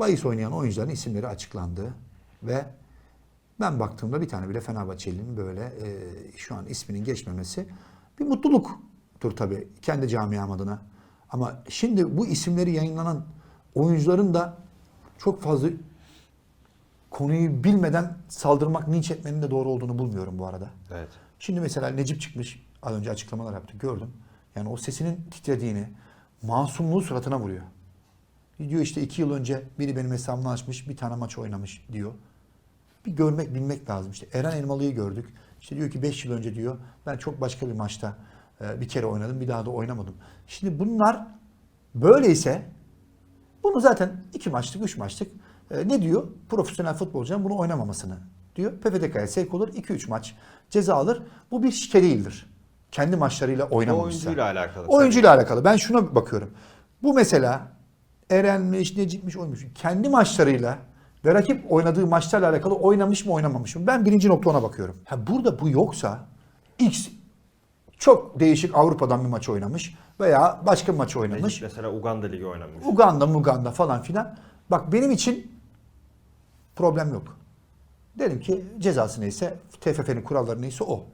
bahis oynayan oyuncuların isimleri açıklandı ve ben baktığımda bir tane bile Fenerbahçeli'nin böyle e, şu an isminin geçmemesi bir mutluluktur tabii kendi camiam adına. Ama şimdi bu isimleri yayınlanan oyuncuların da çok fazla konuyu bilmeden saldırmak, linç etmenin de doğru olduğunu bulmuyorum bu arada. Evet. Şimdi mesela Necip çıkmış, az önce açıklamalar yaptı, gördüm. Yani o sesinin titrediğini, masumluğu suratına vuruyor. Diyor işte iki yıl önce biri benim hesabımı açmış, bir tane maç oynamış diyor. Bir görmek, bilmek lazım. İşte Eren Elmalı'yı gördük. İşte diyor ki 5 yıl önce diyor, ben çok başka bir maçta e, bir kere oynadım, bir daha da oynamadım. Şimdi bunlar böyleyse bunu zaten iki maçlık, üç maçlık e, ne diyor? Profesyonel futbolcunun bunu oynamamasını diyor. PFDK'ya sevk olur. 2-3 maç ceza alır. Bu bir şike değildir. Kendi maçlarıyla oynamamışsa. oyuncuyla alakalı. Oyuncuyla alakalı. Ben şuna bakıyorum. Bu mesela Eren'miş, Necip'miş oymuş. Kendi maçlarıyla ve rakip oynadığı maçlarla alakalı oynamış mı oynamamış mı? Ben birinci nokta ona bakıyorum. Ha burada bu yoksa X çok değişik Avrupa'dan bir maç oynamış veya başka bir maç oynamış. Mesela Uganda Ligi oynamış. Uganda, Muganda falan filan. Bak benim için problem yok. Dedim ki cezası neyse, TFF'nin kuralları neyse o.